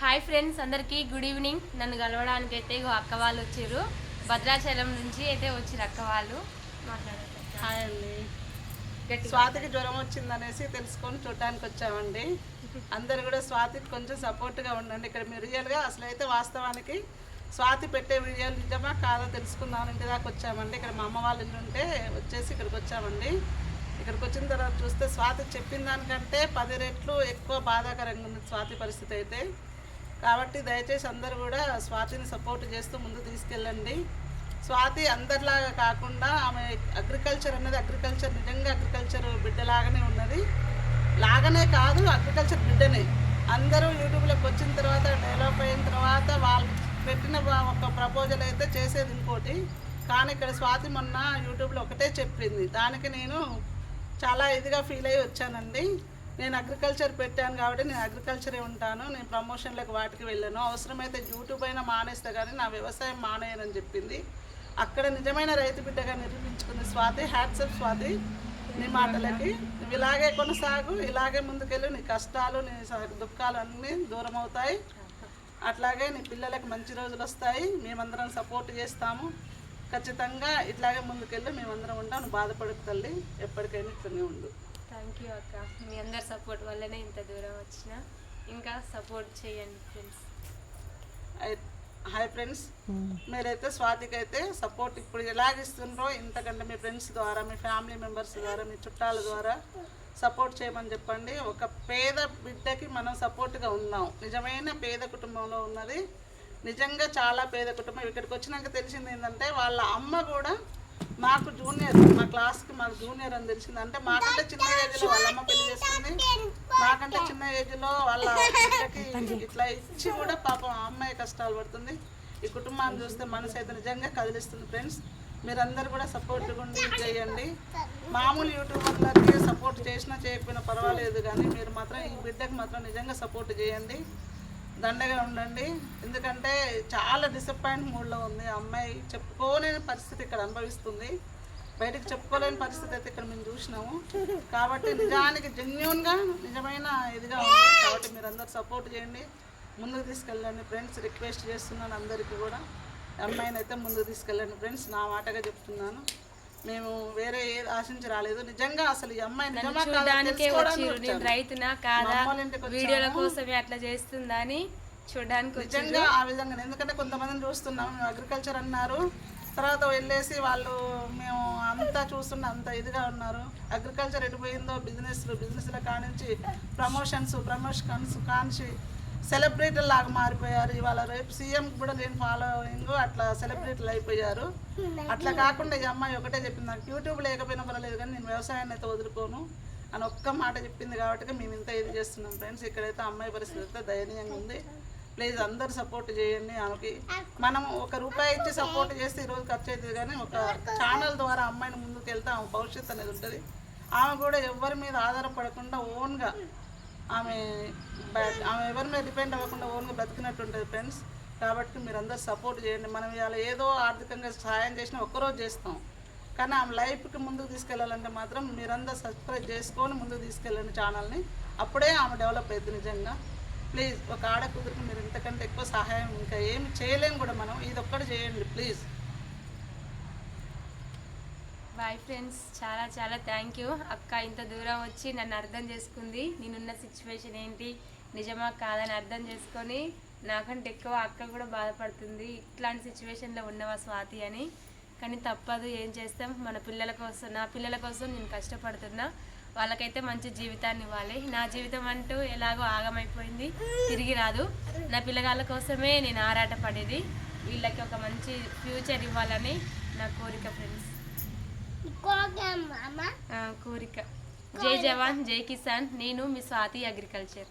Hi friends అందరికీ good evening నన్ను కలవడానికి అయితే ఇగో అక్క వాళ్ళు వచ్చారు. భద్రాచలం నుంచి అయితే వచ్చిరు అక్క వాళ్ళు. స్వాతికి జ్వరం వచ్చిందనేసి తెలుసుకొని చూడటానికి వచ్చామండి. అందరు కూడా స్వాతికి కొంచెం సపోర్ట్గా ఉండండి. ఇక్కడ మీరు రియల్గా అసలు అయితే వాస్తవానికి స్వాతి పెట్టే వీడియోలు నిజమా కాదో తెలుసుకుందాం ఇంటి దాకా వచ్చామండి. ఇక్కడ మా అమ్మ వాళ్ళ ఇల్లు ఉంటే వచ్చేసి ఇక్కడికి వచ్చామండి. ఇక్కడికి వచ్చిన తర్వాత చూస్తే స్వాతి చెప్పిన దానికంటే పది రెట్లు ఎక్కువ బాధాకరంగా ఉంది స్వాతి పరిస్థితి అయితే. కాబట్టి దయచేసి అందరూ కూడా స్వాతిని సపోర్ట్ చేస్తూ ముందు తీసుకెళ్ళండి. స్వాతి అందరిలాగా కాకుండా ఆమె అగ్రికల్చర్ అనేది అగ్రికల్చర్ నిజంగా అగ్రికల్చర్ బిడ్డలాగానే ఉన్నది. లాగానే కాదు అగ్రికల్చర్ బిడ్డనే. అందరూ యూట్యూబ్లోకి వచ్చిన తర్వాత డెవలప్ అయిన తర్వాత వాళ్ళు పెట్టిన ఒక ప్రపోజల్ అయితే చేసేది ఇంకోటి. కానీ ఇక్కడ స్వాతి మొన్న యూట్యూబ్లో ఒకటే చెప్పింది. దానికి నేను చాలా ఇదిగా ఫీల్ అయ్యి వచ్చానండి. నేను అగ్రికల్చర్ పెట్టాను కాబట్టి నేను అగ్రికల్చరే ఉంటాను నేను ప్రమోషన్లకు వాటికి వెళ్ళాను. అవసరమైతే యూట్యూబ్ అయినా మానేస్తా కానీ నా వ్యవసాయం మానేయనని చెప్పింది. అక్కడ నిజమైన రైతు బిడ్డగా నిరూపించుకుంది స్వాతి హ్యాట్సప్ స్వాతి నీ మాటలకి. నువ్వు ఇలాగే కొనసాగు ఇలాగే ముందుకెళ్ళు. నీ కష్టాలు నీ దుఃఖాలు అన్నీ దూరం అవుతాయి అట్లాగే నీ పిల్లలకు మంచి రోజులు వస్తాయి. మేమందరం సపోర్ట్ చేస్తాము. ఖచ్చితంగా ఇట్లాగే ముందుకెళ్ళి. మేమందరం ఉంటాం. నువ్వు బాధపడకు తల్లి. ఎప్పటికైనా ఇట్లనే ఉండు. థ్యాంక్ యూ అక్క. మీ అందరి సపోర్ట్ వల్లనే ఇంత దూరం వచ్చిన. ఇంకా సపోర్ట్ చేయండి ఫ్రెండ్స్ హాయ్ ఫ్రెండ్స్ మీరైతే స్వాతికి అయితే సపోర్ట్ ఇప్పుడు ఎలాగ ఇస్తుండ్రో ఇంతకంటే మీ ఫ్రెండ్స్ ద్వారా మీ ఫ్యామిలీ మెంబర్స్ ద్వారా మీ చుట్టాల ద్వారా సపోర్ట్ చేయమని చెప్పండి. ఒక పేద బిడ్డకి మనం సపోర్ట్గా ఉన్నాం. నిజమైన పేద కుటుంబంలో ఉన్నది. నిజంగా చాలా పేద కుటుంబం. ఇక్కడికి వచ్చినాక తెలిసింది ఏంటంటే వాళ్ళ అమ్మ కూడా మాకు జూనియర్ మా క్లాస్కి మాకు జూనియర్ అని తెలిసింది. అంటే మాకంటే చిన్న ఏజ్లో వాళ్ళ అమ్మ పెళ్ళి చేసుకుని మాకంటే చిన్న ఏజ్లో వాళ్ళ బిడ్డకి ఇట్లా ఇచ్చి కూడా పాపం ఆ అమ్మాయి కష్టాలు పడుతుంది. ఈ కుటుంబాన్ని చూస్తే మనసు అయితే నిజంగా కదిలిస్తుంది ఫ్రెండ్స్ మీరందరూ కూడా సపోర్ట్ ఉండి చేయండి. మామూలు యూట్యూబర్లకి సపోర్ట్ చేసినా చేయకపోయినా పర్వాలేదు కానీ మీరు మాత్రం ఈ బిడ్డకి మాత్రం నిజంగా సపోర్ట్ చేయండి. దండగా ఉండండి. ఎందుకంటే చాలా డిసప్పాయింట్ మూడ్లో ఉంది. ఆ అమ్మాయి చెప్పుకోలేని పరిస్థితి ఇక్కడ అనుభవిస్తుంది. బయటకు చెప్పుకోలేని పరిస్థితి అయితే ఇక్కడ మేము చూసినాము. కాబట్టి నిజానికి జెన్యున్గా నిజమైన ఇదిగా ఉంది. కాబట్టి మీరు అందరు సపోర్ట్ చేయండి. ముందుకు తీసుకెళ్ళండి ఫ్రెండ్స్ రిక్వెస్ట్ చేస్తున్నాను అందరికీ కూడా. అమ్మాయిని అయితే ముందుకు తీసుకెళ్ళండి ఫ్రెండ్స్ నా మాటగా చెప్తున్నాను. మేము వేరే ఏది ఆశించి రాలేదు. నిజంగా అసలు ఈ అమ్మాయి నిజమా కాదా చూడడానికే తెలుసుకోవడానికి వచ్చిర్రు నేను వచ్చాను. రైతునా కాదా? మా అమ్మాళ్ళ ఇంటికి వీడియోల వచ్చాము. కోసమే అట్లా చేస్తుందా అని చూడడానికి నిజంగా ఆ విధంగా ఎందుకంటే కొంతమందిని చూస్తున్నాం మేము అగ్రికల్చర్ అన్నారు. తర్వాత వెళ్ళేసి వాళ్ళు మేము అంతా చూస్తున్న అంత ఇదిగా ఉన్నారు. అగ్రికల్చర్ ఎటు పోయిందో బిజినెస్ బిజినెస్ల కానించి ప్రమోషన్స్ ప్రమోషన్స్ కానించి సెలబ్రిటీ లాగా మారిపోయారు. ఇవాళ రేపు సీఎం కూడా లేని ఫాలోయింగ్ అట్లా సెలబ్రిటీలు అయిపోయారు. అట్లా కాకుండా ఈ అమ్మాయి ఒకటే చెప్పింది నాకు యూట్యూబ్ లేకపోయినా పర్వాలేదు కానీ నేను వ్యవసాయాన్ని అయితే వదులుకోను అని ఒక్క మాట చెప్పింది కాబట్టి మేము ఇంత ఇది చేస్తున్నాం ఫ్రెండ్స్. ఇక్కడైతే అమ్మాయి పరిస్థితి అయితే దయనీయంగా ఉంది. ప్లీజ్ అందరు సపోర్ట్ చేయండి ఆమెకి. మనం ఒక రూపాయి ఇచ్చి సపోర్ట్ చేస్తే ఈరోజు ఖర్చు అవుతుంది కానీ ఒక ఛానల్ ద్వారా అమ్మాయిని ముందుకు వెళ్తే ఆమె భవిష్యత్తు అనేది ఉంటుంది. ఆమె కూడా ఎవరి మీద ఆధారపడకుండా ఓన్గా ఆమె బ- ఆమె ఎవరి మీద డిపెండ్ అవ్వకుండా ఓన్గా బ్రతికినట్టు ఉంటుంది ఫ్రెండ్స్. కాబట్టి మీరు అందరు సపోర్ట్ చేయండి. మనం ఇవాళ ఏదో ఆర్థికంగా సహాయం చేసినా ఒక్కరోజు చేస్తాం. కానీ ఆమె లైఫ్కి ముందుకు తీసుకెళ్ళాలంటే మాత్రం మీరందరూ సబ్స్క్రైబ్ చేసుకొని ముందుకు తీసుకెళ్ళండి ఛానల్ని. అప్పుడే ఆమె డెవలప్ అవుతుంది నిజంగా. ప్లీజ్ ఒక ఆడ కూతురికి మీరు ఇంతకంటే ఎక్కువ సహాయం ఇంకా ఏమి చేయలేము కూడా మనం. ఇది ఒక్కటి చేయండి ప్లీజ్. బాయ్ ఫ్రెండ్స్ చాలా చాలా థ్యాంక్ యూ అక్క ఇంత దూరం వచ్చి నన్ను అర్థం చేసుకుంది. నేనున్న సిచ్యువేషన్ ఏంటి? నిజమా కాదని అర్థం చేసుకొని నాకంటే ఎక్కువ అక్క కూడా బాధపడుతుంది. ఇట్లాంటి సిచ్యువేషన్లో ఉన్నవా స్వాతి అని. కానీ తప్పదు. ఏం చేస్తాం? మన పిల్లల కోసం నా పిల్లల కోసం నేను కష్టపడుతున్నా. వాళ్ళకైతే మంచి జీవితాన్ని ఇవ్వాలి. నా జీవితం అంటూ ఎలాగో ఆగమైపోయింది. తిరిగి రాదు. నా పిల్లగాళ్ళ కోసమే నేను ఆరాటపడేది. వీళ్ళకి ఒక మంచి ఫ్యూచర్ ఇవ్వాలని నా కోరిక ఫ్రెండ్స్ కోరిక. జై జవాన్ జై కిసాన్. నేను మీ స్వాతి అగ్రికల్చర్.